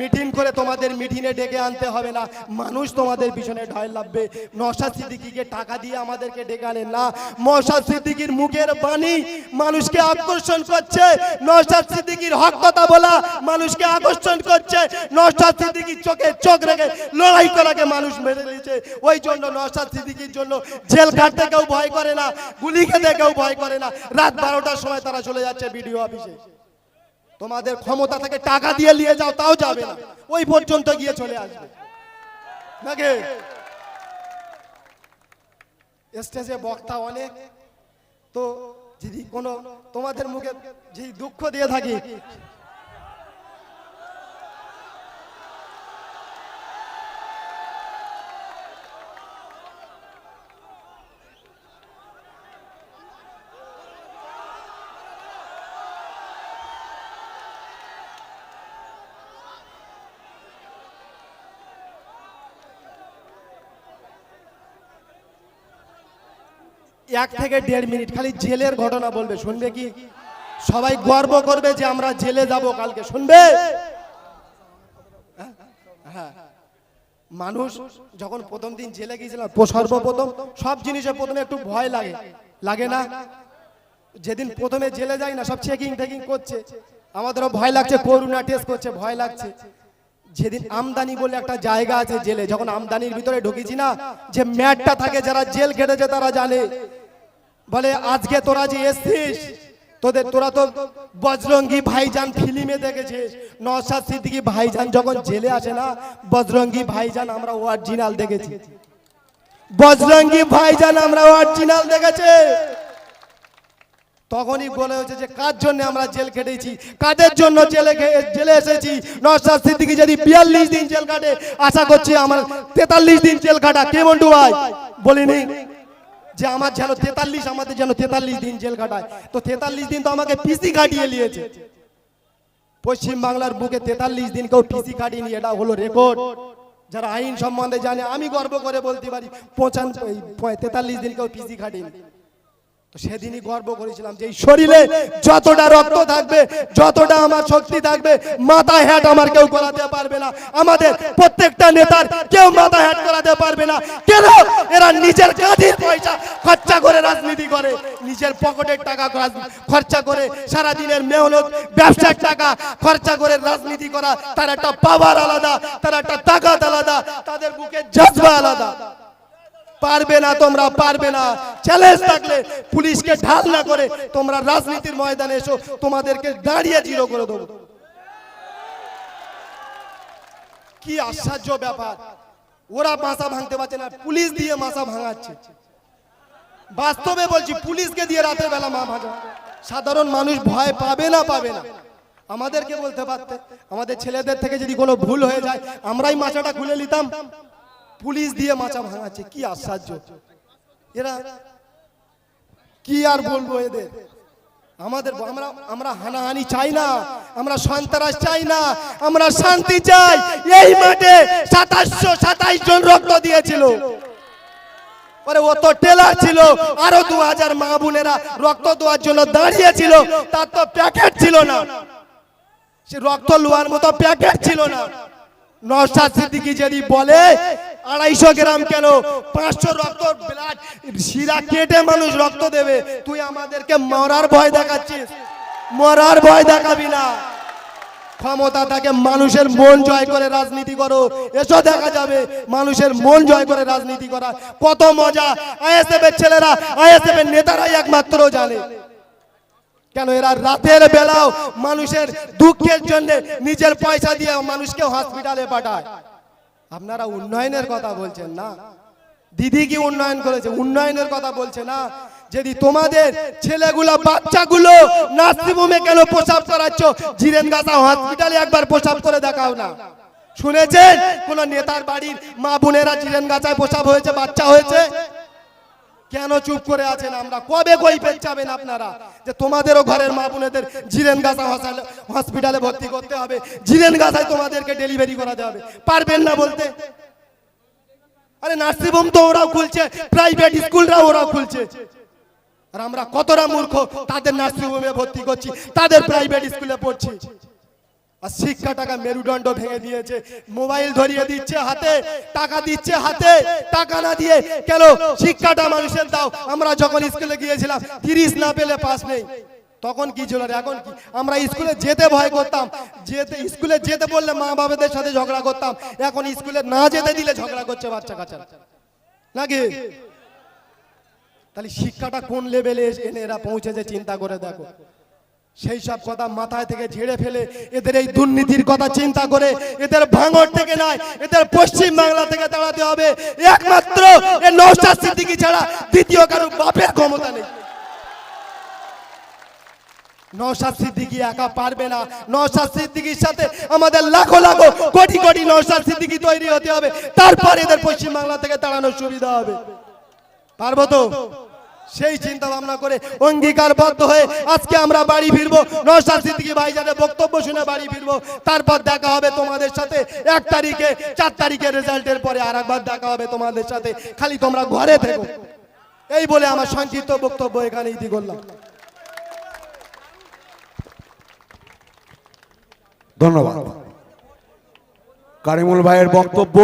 Meeting করে তোমাদের মিটিংয়ে ডেকে আনতে হবে না। মানুষ তোমাদের পিছনে ঢয় লাভবে নশা সিদ্দিকিকে টাকা দিয়ে আমাদেরকে ডেকে আনেন না। নশা সিদ্দিকির মুখের বাণী মানুষকে আকর্ষণ করছে। নশা সিদ্দিকির হক কথা বলা মানুষকে আকর্ষণ করছে। নশা সিদ্দিকির চোখে চোখ রেখে লড়াই করাকে মানুষ মেরে দিয়েছে। ওই জন্য নশা সিদ্দিকির জন্য জেল কাটতে কেউ ভয় করে না, গুলি খেতে কেউ ভয় করে না। রাত বারোটার সময় তারা চলে যাচ্ছে বিডিও অফিসে। তোমাদের ক্ষমতা থেকে টাকা দিয়ে নিয়ে যাও, তাও যাবে না। ওই পর্যন্ত গিয়ে চলে আসবে। নাকি? স্টেজে বক্তা অনেক। তো যদি কোনো তোমাদের মুখে যে দুঃখ দিয়ে থাকি এক থেকে দেড় মিনিট খালি জেলের ঘটনা বলবে শুনবে কি? সবাই গর্ব করবে যে আমরা জেলে যাব কালকে শুনবে? হ্যাঁ, হ্যাঁ। মানুষ যখন প্রথম দিন জেলে গিয়েছিলাম সর্বপ্রথম সব জিনিসে প্রথমে একটু ভয় লাগে। লাগে না? যেদিন প্রথমে জেলে যাই না সব চেকিং টেকিং করছে। আমাদেরও ভয় লাগছে করোনা টেস্ট করছে ভয় লাগছে। যেদিন আমদানি বলে একটা জায়গা আছে জেলে যখন আমদানির ভিতরে ঢুকেছি না যে ম্যাটটা থাকে যারা জেল খেটেছে তারা জানে। বলে, আজকে তোরা যে এসছিস, তোদের, তোরা তো বজরঙ্গি ভাইজান ফিল্মে দেখেছিস। নওশাদ সিদ্দিকী ভাইজান যখন জেলে আসে না, বজরঙ্গি ভাইজান আমরা অরিজিনাল দেখেছি। বজরঙ্গি ভাইজান আমরা অরিজিনাল দেখেছি। তখনই বলে হয়েছে যে, কার জন্য আমরা জেল কেটেছি? কাদের জন্য জেলে জেলে এসেছি? নওশাদ সিদ্দিকী যদি বিয়াল্লিশ দিন জেল কাটে, আশা করছি আমার তেতাল্লিশ দিন জেল কাটা। কেমন ভাই? বলিনি। যে আমার যেন তেতাল্লিশ, আমাদের যেন তেতাল্লিশ দিন জেল কাটায়। তো তেতাল্লিশ দিন তো আমাকে পিসি কাটিয়ে নিয়েছে। পশ্চিম বাংলার বুকে তেতাল্লিশ দিন কেউ পিসি কাটিনি, এটা হলো রেকর্ড যারা আইন সম্বন্ধে জানে, আমি গর্ব করে বলতে পারি, পঁচান তেতাল্লিশ দিন কেউ পিসি কাটিনি। তো সেদিনই গর্ব করেছিলাম যে এই শরীরে যতটা রক্ত থাকবে, যতটা আমার শক্তি থাকবে, মাথা হ্যাট আমার কেউ করাতে পারবে না। আমাদের প্রত্যেকটা নেতার কেউ মাথা হ্যাট করাতে পারবে না। কেন? এরা নিজের কাঁধের পয়সা খরচা করে রাজনীতি করে, নিজের পকেটের টাকা খরচা করে সারা দিনের মেহনত, ব্যবসার টাকা খরচা করে রাজনীতি করা, তার একটা পাওয়ার আলাদা, তার একটা তাকাত আলাদা, তাদের বুকে জজবা আলাদা। পারবে না তোমরা, পারবে না। চ্যালেঞ্জ থাকলে পুলিশকে ঢাল না করে তোমরা রাজনীতির ময়দানে এসো, তোমাদেরকে দাঁড়িয়ে জিরো করে দেবো। কি আশ্চর্য ব্যাপার। ওরা মাথা ভাঙতে পারছে না, পুলিশ দিয়ে মাথা ভাঙাচ্ছে। বাস্তবে বলছি, পুলিশকে দিয়ে রাতের বেলা মা ভাঙা সাধারণ মানুষ ভয় পাবে না পাবে না। আমাদেরকে বলতে পারতে, আমাদের ছেলেদের থেকে যদি কোনো ভুল হয়ে যায়, আমরাই মাচাটা খুলে নিতাম। পুলিশ দিয়ে মাচা ভাঙাচ্ছে, কি আশ্চর্য। এরা কি আর বলব এদের? আমাদের আমরা আমরা হানাহানি চাই না, আমরা সন্ত্রাস চাই না, আমরা শান্তি চাই। এই মাঠে সাতাশশো সাতাইশ জন রক্ত দিয়েছিল। পরে ও তো টেলার ছিল, আরও দু হাজার মা বোনেরা রক্ত দেওয়ার জন্য দাঁড়িয়েছিল, তার তো প্যাকেট ছিল না। সে রক্ত লোয়ার মতো প্যাকেট ছিল না। নশাদ সিদ্দিকি যদি বলে, আড়াইশো গ্রাম কেন? পাঁচশো রক্ত শিরা কেটে মানুষ রক্ত দেবে। তুই আমাদেরকে মরার ভয় দেখাচ্ছিস। মরার ভয় দেখাবি না। ক্ষমতা থাকে, মানুষের মন জয় করে রাজনীতি করো। এসো, দেখা যাবে, মানুষের মন জয় করে রাজনীতি করা। কত মজা। আইএসএফ এর ছেলেরা আইএসএফ এর নেতারাই একমাত্র জানে। কেন এরা রাতের বেলাও মানুষের দুঃখের জন্য নিজের পয়সা দিয়ে মানুষকে হসপিটালে পাঠায়। আপনারা উন্নয়নের কথা বলছেন না? দিদি কি উন্নয়ন করেছে? উন্নয়নের কথা বলছে না? যদি তোমাদের ছেলেগুলো, বাচ্চাগুলো নার্সিংহোমে কেন প্রসাব করাচ্ছ? জিরেন গাছা হসপিটালে একবার প্রসাব করে দেখাও না। শুনেছেন? কোন নেতার বাড়ির মা বোনেরা জিরেন গাছায় প্রসাব হয়েছে, বাচ্চা হয়েছে? কেন চুপ করে আছেন আমরা? কবে কই পেঁচাবেন আপনারা? যে তোমাদেরও ঘরের মা বোনেদের জিরেন গাছা হসপিটালে ভর্তি করতে হবে। জিরেন গাছায় তোমাদেরকে ডেলিভারি করাতে হবে। পারবেন না বলতে? আরে নার্সিংহোম তো ওরাও খুলছে প্রাইভেট স্কুলরাও ওরাও খুলছে। আর আমরা কতটা মূর্খ, তাদের নার্সিংহোমে ভর্তি করছি, তাদের প্রাইভেট স্কুলে পড়ছি। আর শিক্ষা টাকা মেরুদণ্ড ভেঙে দিয়েছে, মোবাইল ধরিয়ে দিচ্ছে হাতে, টাকা দিচ্ছে হাতে, টাকা না দিয়ে কেন শিক্ষাটা মানুষের দাও। আমরা যখন স্কুলে গিয়েছিলাম, তিরিশ না পেলে পাস নেই। তখন কি ছিল এখন কি? আমরা স্কুলে যেতে ভয় করতাম। যেতে স্কুলে যেতে বললে মা বাবাদের সাথে ঝগড়া করতাম। এখন স্কুলে না যেতে দিলে ঝগড়া করছে বাচ্চা কাচ্চা নাকি? তাহলে শিক্ষাটা কোন লেভেলে এনে এরা পৌঁছেছে চিন্তা করে দেখো। সেই সব কথা মাথায় থেকে ঝেড়ে ফেলে এদের এই দুর্নীতির কথা চিন্তা করে এদের ভাঙর থেকে নয় এদের পশ্চিম বাংলা থেকে দাঁড়াতে হবে। একমাত্র ছাড়া দ্বিতীয় কারও বাপের ক্ষমতা নেই। নৌসাদ সিদ্দিকি একা পারবে না। নৌসাদ সিদ্দিকির সাথে আমাদের লাখো লাখো কোটি কোটি নৌসাদ সিদ্দিকি তৈরি হতে হবে। তারপর এদের পশ্চিম বাংলা থেকে তাড়ানোর সুবিধা হবে। পারব তো? সেই চিন্তা ভাবনা করে অঙ্গীকারবদ্ধ হয়ে আজকে আমরা বাড়ি ফিরবো। নৌসাদ সিদ্দিকী ভাইজানের বক্তব্য শুনে বাড়ি ফিরবো, তারপর দেখা হবে তোমাদের সাথে এক তারিখে, চার তারিখে রেজাল্টের পরে আর একবার দেখা হবে তোমাদের সাথে। খালি তোমরা ঘরে থেকো। এই বলে আমার সংক্ষিপ্ত বক্তব্য এখানে ইতি করলাম। ধন্যবাদ। কারিমুল ভাইয়ের বক্তব্য